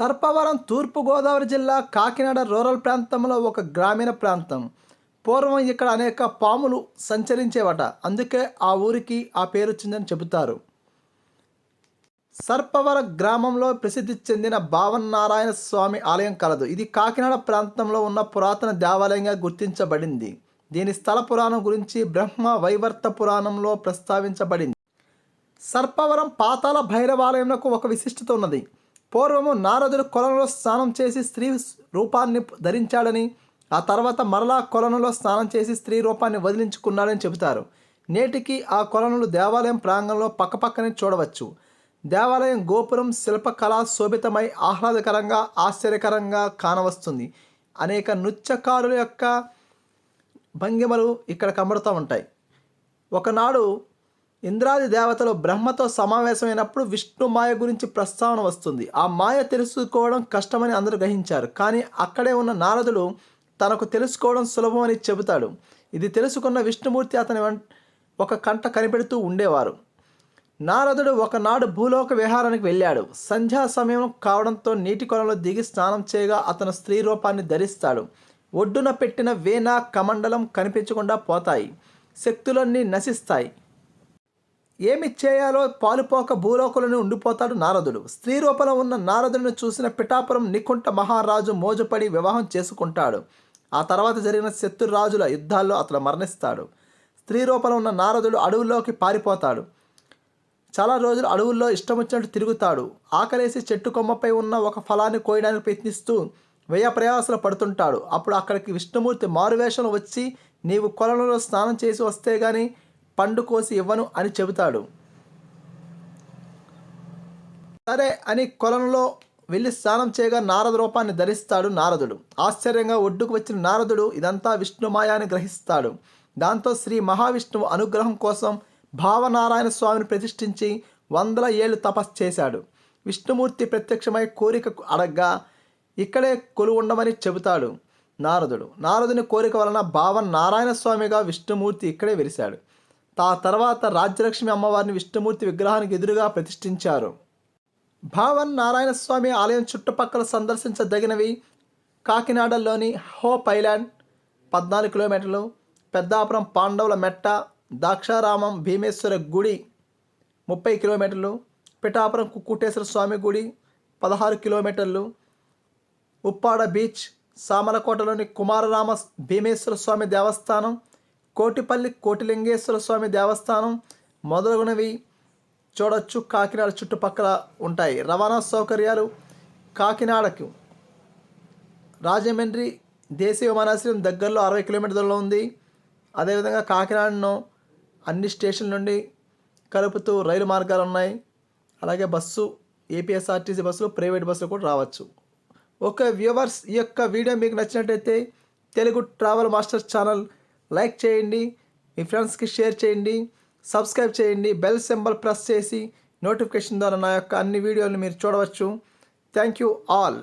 సర్పవరం తూర్పుగోదావరి జిల్లా కాకినాడ రూరల్ ప్రాంతంలో ఒక గ్రామీణ ప్రాంతం. పూర్వం ఇక్కడ అనేక పాములు సంచరించేవట. అందుకే ఆ ఊరికి ఆ పేరు వచ్చిందని చెబుతారు. సర్పవర గ్రామంలో ప్రసిద్ధి చెందిన భావనారాయణ స్వామి ఆలయం కలదు. ఇది కాకినాడ ప్రాంతంలో ఉన్న పురాతన దేవాలయంగా గుర్తించబడింది. దీని స్థల పురాణం గురించి బ్రహ్మ వైవర్త పురాణంలో ప్రస్తావించబడింది. సర్పవరం పాతాల భైరవాలయంలో ఒక విశిష్టత ఉన్నది. పూర్వము నారదుడు కొలనులో స్నానం చేసి స్త్రీ రూపాన్ని ధరించాడని ఆ తర్వాత మరలా కొలనులో స్నానం చేసి స్త్రీ రూపాన్ని వదిలించుకున్నాడని చెబుతారు. నేటికి ఆ కొలనులు దేవాలయం ప్రాంగణంలో పక్కపక్కనే చూడవచ్చు. దేవాలయం గోపురం శిల్పకళా శోభితమై ఆహ్లాదకరంగా ఆశ్చర్యకరంగా కానవస్తుంది. అనేక నృత్యకారుల యొక్క భంగిమలు ఇక్కడ కనబడుతూ ఉంటాయి. ఒకనాడు ఇంద్రాది దేవతలు బ్రహ్మతో సమావేశమైనప్పుడు విష్ణు మాయ గురించి ప్రస్తావన వస్తుంది. ఆ మాయ తెలుసుకోవడం కష్టమని అందరూ గ్రహించారు. కానీ అక్కడే ఉన్న నారదుడు తనకు తెలుసుకోవడం సులభమని చెబుతాడు. ఇది తెలుసుకున్న విష్ణుమూర్తి అతని ఒక కంట కనిపెడుతూ ఉండేవారు. నారదుడు ఒకనాడు భూలోక విహారానికి వెళ్ళాడు. సంధ్యా సమయం కావడంతో నీటి కొలంలో దిగి స్నానం చేయగా అతను స్త్రీ రూపాన్ని ధరిస్తాడు. ఒడ్డున పెట్టిన వేణ కమండలం కనిపించకుండా పోతాయి. శక్తులన్నీ నశిస్తాయి. ఏమి చేయాలో పాలుపోక భూలోకులను ఉండిపోతాడు నారదుడు. స్త్రీ రూపంలో ఉన్న నారదుడిని చూసిన పిఠాపురం నికుంఠ మహారాజు మోజుపడి వివాహం చేసుకుంటాడు. ఆ తర్వాత జరిగిన శత్రురాజుల యుద్ధాల్లో అతడు మరణిస్తాడు. స్త్రీ రూపంలో ఉన్న నారదుడు అడవుల్లోకి పారిపోతాడు. చాలా రోజులు అడవుల్లో ఇష్టం వచ్చినట్టు తిరుగుతాడు. ఆకలేసి చెట్టు కొమ్మపై ఉన్న ఒక ఫలాన్ని కోయడానికి ప్రయత్నిస్తూ వ్యయ ప్రయాసలు పడుతుంటాడు. అప్పుడు అక్కడికి విష్ణుమూర్తి మారువేషంలో వచ్చి నీవు కొలంలో స్నానం చేసి వస్తే కానీ పండు కోసి ఇవ్వను అని చెబుతాడు. సరే అని కొలంలో వెళ్ళి స్నానం చేయగా నారద రూపాన్ని ధరిస్తాడు నారదుడు. ఆశ్చర్యంగా ఒడ్డుకు వచ్చిన నారదుడు ఇదంతా విష్ణుమాయాన్ని గ్రహిస్తాడు. దాంతో శ్రీ మహావిష్ణువు అనుగ్రహం కోసం భావనారాయణ స్వామిని ప్రతిష్ఠించి వందల ఏళ్ళు తపస్సు చేశాడు. విష్ణుమూర్తి ప్రత్యక్షమై కోరిక అడగ్గా ఇక్కడే కొలు ఉండమని చెబుతాడు నారదుడు. నారదుని కోరిక వలన భావ నారాయణ స్వామిగా విష్ణుమూర్తి ఇక్కడే వెలిశాడు. ఆ తర్వాత రాజ్యలక్ష్మి అమ్మవారిని విష్ణుమూర్తి విగ్రహానికి ఎదురుగా ప్రతిష్ఠించారు. భావన్ నారాయణ స్వామి ఆలయం చుట్టుపక్కల సందర్శించదగినవి కాకినాడలోని హోప్ ఐలాండ్ పద్నాలుగు కిలోమీటర్లు పెద్దాపురం పాండవుల మెట్ట దాక్షారామం భీమేశ్వర గుడి ముప్పై కిలోమీటర్లు పిఠాపురం కుక్కుటేశ్వర స్వామి గుడి పదహారు కిలోమీటర్లు ఉప్పాడ బీచ్ సామలకోటలోని కుమారరామ భీమేశ్వర స్వామి దేవస్థానం కోటిపల్లి కోటిలింగేశ్వర స్వామి దేవస్థానం మొదలగునవి చూడొచ్చు. కాకినాడ చుట్టుపక్కల ఉంటాయి. రవాణా సౌకర్యాలు కాకినాడకు. రాజమండ్రి దేశీయ విమానాశ్రయం దగ్గరలో అరవై కిలోమీటర్లో ఉంది. అదేవిధంగా కాకినాడను అన్ని స్టేషన్ల నుండి కలుపుతూ రైలు మార్గాలు ఉన్నాయి. అలాగే బస్సు ఏపీఎస్ఆర్టీసీ బస్సులు ప్రైవేట్ బస్సులు కూడా రావచ్చు. ఓకే వ్యూవర్స్ ఈ యొక్క వీడియో మీకు నచ్చినట్టయితే Telugu travel masters channel like చేయండి మీ ఫ్రెండ్స్కి షేర్ చేయండి సబ్స్క్రైబ్ చేయండి బెల్ సింబల్ ప్రెస్ చేసి నోటిఫికేషన్ ద్వారా నా యొక్క అన్ని వీడియోలు మీరు చూడవచ్చు. Thank you all.